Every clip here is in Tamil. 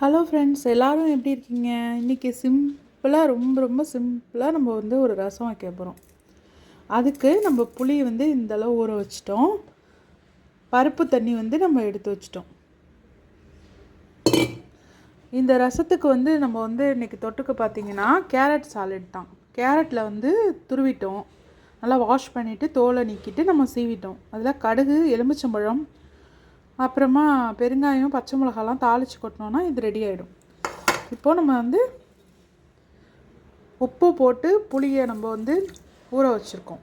ஹலோ ஃப்ரெண்ட்ஸ் எல்லோரும் எப்படி இருக்கீங்க? இன்றைக்கி சிம்பிளாக ரொம்ப ரொம்ப சிம்பிளாக நம்ம வந்து ஒரு ரசம் வைக்க போகிறோம் அதுக்கு நம்ம புளி வந்து இந்தளவு ஊற வச்சிட்டோம். பருப்பு தண்ணி வந்து நம்ம எடுத்து வச்சிட்டோம். இந்த ரசத்துக்கு வந்து நம்ம வந்து இன்றைக்கி தொட்டுக்கு பார்த்திங்கன்னா கேரட் சாலட் தான். கேரட்டில் வந்து துருவிட்டோம். நல்லா வாஷ் பண்ணிவிட்டு தோலை நீக்கிட்டு நம்ம சீவிட்டோம். அதில் கடுகு எலுமிச்சம்பழம் அப்புறமா பெருங்காயம் பச்சை மிளகாலாம் தாளித்து கொட்டினோன்னா இது ரெடி ஆகிடும் இப்போது நம்ம வந்து உப்பு போட்டு புளியை நம்ம வந்து ஊற வச்சுருக்கோம்.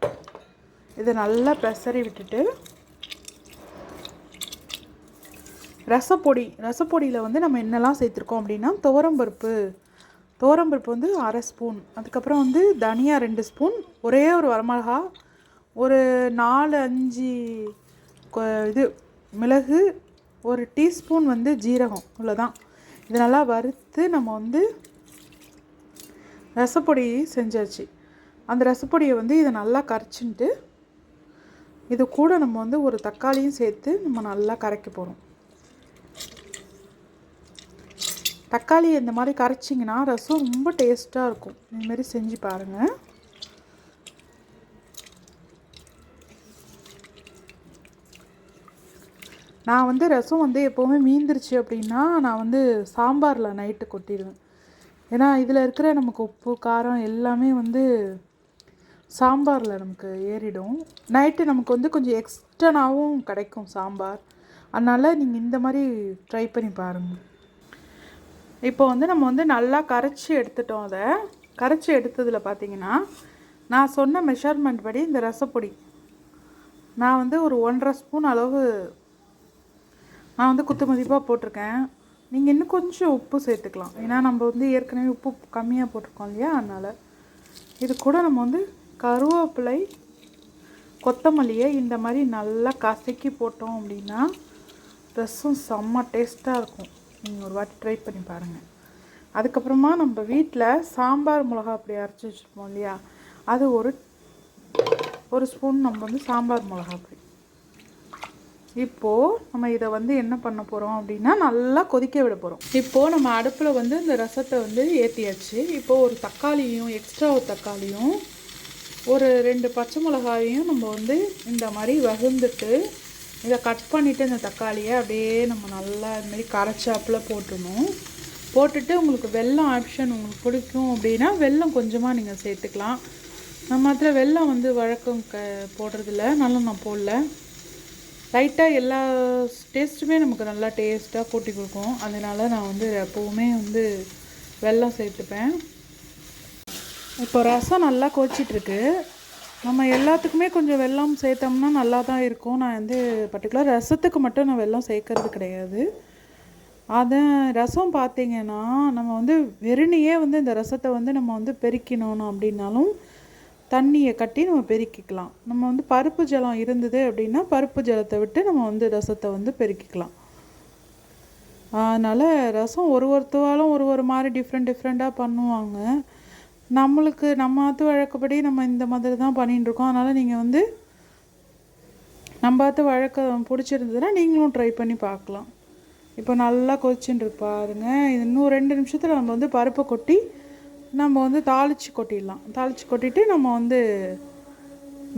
இதை நல்லா பெசரி விட்டுட்டு ரசப்பொடி ரசப்பொடியில் வந்து நம்ம என்னெல்லாம் சேர்த்துருக்கோம் அப்படின்னா துவரம்பருப்பு துவரம்பருப்பு வந்து அரை ஸ்பூன். அதுக்கப்புறம் வந்து தனியா ரெண்டு ஸ்பூன். ஒரே ஒரு வரமிளகா ஒரு நாலு அஞ்சு இது மிளகு ஒரு டீஸ்பூன் வந்து ஜீரகம் இவ்வளோதான் இது நல்லா வறுத்து நம்ம வந்து ரசப்பொடி செஞ்சாச்சு. அந்த ரசப்பொடியை வந்து இதை நல்லா கரைச்சின்ட்டு இது கூட நம்ம வந்து ஒரு தக்காளியும் சேர்த்து நம்ம நல்லா கரைக்க போகிறோம் தக்காளி இந்த மாதிரி கரைச்சிங்கன்னா ரசம் ரொம்ப டேஸ்ட்டாக இருக்கும். இதுமாரி செஞ்சு பாருங்கள் நான் வந்து ரசம் வந்து எப்போவுமே மீந்துருச்சு அப்படின்னா நான் வந்து சாம்பாரில் நைட்டு கொட்டிடுவேன் ஏன்னா இதில் இருக்கிற நமக்கு உப்பு காரம் எல்லாமே வந்து சாம்பாரில் நமக்கு ஏறிடும். நைட்டு நமக்கு வந்து கொஞ்சம் எக்ஸ்டனாகவும் கிடைக்கும் சாம்பார். அதனால் நீங்கள் இந்த மாதிரி ட்ரை பண்ணி பாருங்கள் இப்போ வந்து நம்ம வந்து நல்லா கரைச்சி எடுத்துட்டோம் அதை. கரைச்சி எடுத்ததில் பார்த்தீங்கன்னா நான் சொன்ன மெஷர்மெண்ட் படி இந்த ரசப்பொடி. நான் வந்து ஒரு ஒன்றரை ஸ்பூன் அளவு நான் வந்து குத்து மதிப்பாக போட்டிருக்கேன். நீங்கள் இன்னும் கொஞ்சம் உப்பு சேர்த்துக்கலாம். ஏன்னா நம்ம வந்து ஏற்கனவே உப்பு கம்மியாக போட்டிருக்கோம் இல்லையா? அதனால். இது கூட நம்ம வந்து கருவேப்பிலை கொத்தமல்லியை இந்த மாதிரி நல்லா கசக்கி போட்டோம் அப்படின்னா ரசம் செம்ம டேஸ்ட்டாக இருக்கும். நீங்கள் ஒரு வாட்டி ட்ரை பண்ணி பாருங்கள் அதுக்கப்புறமா நம்ம வீட்டில் சாம்பார் மிளகா அப்படி அரைச்சி வச்சுருப்போம் இல்லையா? அது ஒரு ஒரு ஸ்பூன் நம்ம வந்து சாம்பார் மிளகா அப்படி இப்போது நம்ம இதை வந்து என்ன பண்ண போகிறோம் அப்படின்னா நல்லா கொதிக்க விட போகிறோம் இப்போது நம்ம அடுப்பில் வந்து இந்த ரசத்தை வந்து ஏற்றியாச்சு இப்போது ஒரு தக்காளியும் எக்ஸ்ட்ரா ஒரு தக்காளியும் ஒரு ரெண்டு பச்சை மிளகாயையும் நம்ம வந்து இந்த மாதிரி வகுந்துட்டு இதை கட் பண்ணிவிட்டு இந்த தக்காளியை அப்படியே நம்ம நல்லா இதுமாரி கரைச்சாப்பில் போட்டுடணும். போட்டுட்டு உங்களுக்கு வெள்ளம் ஆப்ஷன் உங்களுக்கு பிடிக்கும் அப்படின்னா வெள்ளம் கொஞ்சமாக நீங்கள் சேர்த்துக்கலாம். நம்ம அதில் வெள்ளம் வந்து வழக்கம் க போடுறதில்ல. நல்லா நான் போடல. லைட்டாக எல்லா டேஸ்ட்டுமே நமக்கு நல்லா டேஸ்ட்டாக கூட்டி கொடுக்கும். அதனால் நான் வந்து எப்போவுமே வந்து வெல்லம் சேர்த்துப்பேன். இப்போ ரசம் நல்லா கொச்சிட்ருக்கு நம்ம எல்லாத்துக்குமே கொஞ்சம் வெல்லம் சேர்த்தோம்னா நல்லா தான் இருக்கும். நான் வந்து பர்டிகுலர் ரசத்துக்கு மட்டும் நான் வெல்லம் சேர்க்கறது கிடையாது. அதை ரசம் பார்த்திங்கன்னா நம்ம வந்து வெறுனியே வந்து இந்த ரசத்தை வந்து நம்ம வந்து பெருக்கினோம் அப்படின்னாலும் தண்ணியை கட்டி நம்ம பெருக்கிக்கலாம். நம்ம வந்து பருப்பு ஜலம் இருந்தது அப்படின்னா பருப்பு ஜலத்தை விட்டு நம்ம வந்து ரசத்தை வந்து பெருக்கிக்கலாம். அதனால் ரசம் ஒரு ஒருத்தவாலும் ஒரு ஒரு மாதிரி டிஃப்ரெண்ட் டிஃப்ரெண்ட்டாக பண்ணுவாங்க. நம்மளுக்கு நம்ம ஆத்து வழக்கப்படி நம்ம இந்த மாதிரி தான் பண்ணிட்டுருக்கோம் அதனால் நீங்கள் வந்து நம்ம ஆத்து வழக்கம் பிடிச்சிருந்ததுன்னா நீங்களும் ட்ரை பண்ணி பார்க்கலாம். இப்போ நல்லா கொதிச்சுட்டு பாருங்கள் இன்னும் ரெண்டு நிமிஷத்தில் நம்ம வந்து பருப்பை கொட்டி நம்ம வந்து தாளித்து கொட்டிடலாம். தாளித்து கொட்டிட்டு நம்ம வந்து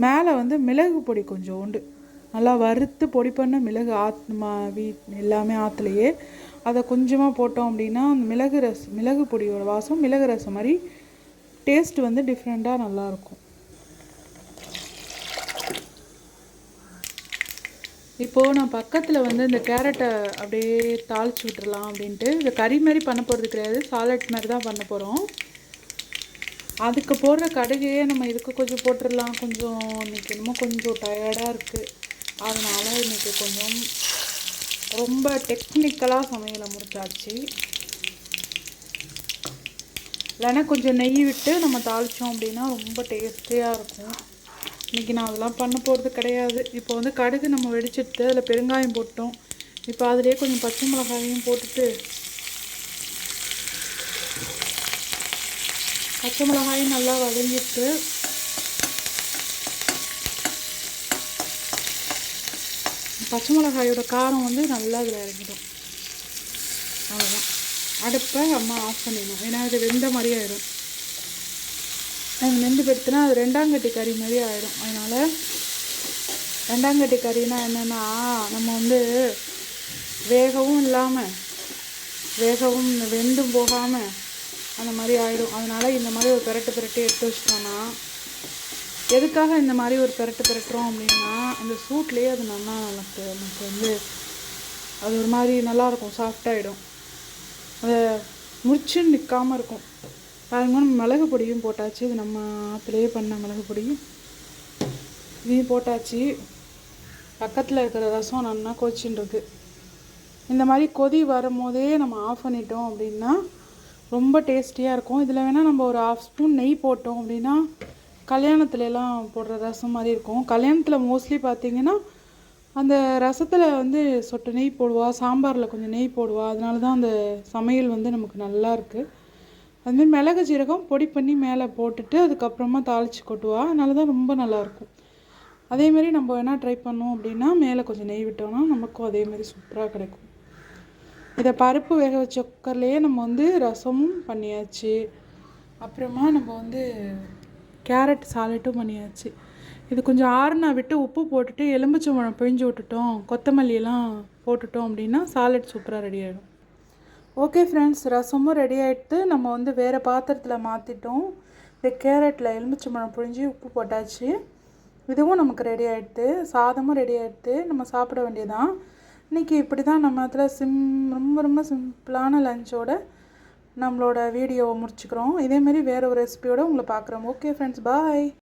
மேலே வந்து மிளகு பொடி கொஞ்சோண்டு நல்லா வறுத்து பொடி பண்ண மிளகு ஆத்மா வீட் எல்லாமே ஆற்றுலையே அதை கொஞ்சமாக போட்டோம் அப்படின்னா அந்த மிளகு ரசம் மிளகு பொடியோட வாசம் மிளகு ரசம் மாதிரி டேஸ்ட் வந்து டிஃப்ரெண்ட்டாக நல்லாயிருக்கும் இப்போது நான் பக்கத்தில் வந்து இந்த கேரட்டை அப்படியே தாளித்து விட்டுறலாம் அப்படின்ட்டு இந்த கறி மாதிரி பண்ண போகிறது கிடையாது. சாலட் மாதிரி தான் பண்ண போகிறோம் அதுக்கு போடுற கடுகையே நம்ம இதுக்கு கொஞ்சம் போட்டுடலாம். கொஞ்சம் இன்றைக்கி என்னமோ கொஞ்சம் டயர்டாக இருக்குது அதனால் இன்றைக்கி கொஞ்சம் ரொம்ப டெக்னிக்கலாக சமையலை முடிச்சாச்சு. இல்லைன்னா கொஞ்சம் நெய் விட்டு நம்ம தாளித்தோம் அப்படின்னா ரொம்ப டேஸ்டியாக இருக்கும். இன்றைக்கி நான் அதெல்லாம் பண்ண போகிறது கிடையாது. இப்போ வந்து கடுகு நம்ம வெடிச்சிட்டு அதில் பெருங்காயம் போட்டோம். இப்போ அதிலே கொஞ்சம் பச்சை மிளகாயும் போட்டுட்டு பச்சை மிளகாயும் நல்லா வதங்கிட்டு பச்சை மிளகாயோட காரம் வந்து நல்லா இதில் இறங்கிடும். அவ்வளோதான் அடுப்பை அம்மா ஆஃப் பண்ணிடணும். ஏன்னா அது வெந்த மாதிரி ஆயிடும் அது வெந்து பெடுத்துனா அது ரெண்டாங்கட்டி கறி மாதிரி ஆயிடும் அதனால் ரெண்டாங்கட்டி கறினா என்னென்னா நம்ம வந்து வேகவும் இல்லாமல் வேகவும் வெந்தும் போகாமல் அந்த மாதிரி ஆகிடும் அதனால் இந்த மாதிரி ஒரு பெரட்டு பெரட்டி எடுத்து வச்சிட்டோன்னா எதுக்காக இந்த மாதிரி ஒரு பெரட்டு பெரட்டுறோம் அப்படின்னா அந்த சூட்லேயே அது நல்லா நமக்கு நமக்கு வந்து அது ஒரு மாதிரி நல்லாயிருக்கும் சாஃப்டாகிடும் அதை முறிச்சுன்னு நிற்காமல் இருக்கும். பாருங்க நம்ம மிளகு பொடியும் போட்டாச்சு. இது நம்ம ஆற்றுலேயே பண்ண மிளகு பொடி. இதையும் போட்டாச்சு. பக்கத்தில் இருக்கிற ரசம் நல்லா கொச்சின்னு இருக்கு. இந்த மாதிரி கொதி வரும்போதே நம்ம ஆஃப் பண்ணிட்டோம் அப்படின்னா ரொம்ப டேஸ்டியாக இருக்கும். இதில் வேணால் நம்ம ஒரு ஆஃப் ஸ்பூன் நெய் போட்டோம் அப்படின்னா கல்யாணத்துல எல்லாம் போடுற ரசம் மாதிரி இருக்கும். கல்யாணத்தில் மோஸ்ட்லி பார்த்தீங்கன்னா அந்த ரசத்தில் வந்து சொட்டு நெய் போடுவா சாம்பாரில் கொஞ்சம் நெய் போடுவா. அதனால தான் அந்த சமையல் வந்து நமக்கு நல்லா இருக்குது அதுமாரி மிளகு ஜீரகம் பொடி பண்ணி மேலே போட்டுட்டு அதுக்கப்புறமா தாளித்து கொட்டுவா. அதனால தான் ரொம்ப நல்லாயிருக்கும் அதேமாரி நம்ம வேணால் ட்ரை பண்ணோம் அப்படின்னா மேலே கொஞ்சம் நெய் விட்டோம்னா நமக்கும் அதேமாரி சூப்பராக கிடைக்கும். இதை பருப்பு வேக வச்ச குக்கர்லேயே நம்ம வந்து ரசமும் பண்ணியாச்சு. அப்புறமா நம்ம வந்து கேரட் சாலட்டும் பண்ணியாச்சு. இது கொஞ்சம் ஆறுனா விட்டு உப்பு போட்டுட்டு எலுமிச்சம்பழம் பிழிஞ்சு விட்டுட்டோம். கொத்தமல்லியெல்லாம் போட்டுட்டோம் அப்படின்னா சாலட் சூப்பராக ரெடி ஆகிடும் ஓகே ஃப்ரெண்ட்ஸ் ரசமும் ரெடி ஆகிடுத்து நம்ம வந்து வேறு பாத்திரத்தில் மாற்றிட்டோம் இந்த கேரட்டில் எலுமிச்சம்பழம் பிழிஞ்சு உப்பு போட்டாச்சு. இதுவும் நமக்கு ரெடி ஆகிடுது சாதமும் ரெடி ஆகிடுது நம்ம சாப்பிட வேண்டியதான் இன்றைக்கி இப்படி தான் நம்ம அதில் சிம் ரொம்ப ரொம்ப சிம்பிளான லஞ்சோட நம்மளோட வீடியோவை முடிச்சுக்கிறோம். இதேமாரி வேறு ஒரு ரெசிபியோடு உங்களை பார்க்குறோம். Okay friends bye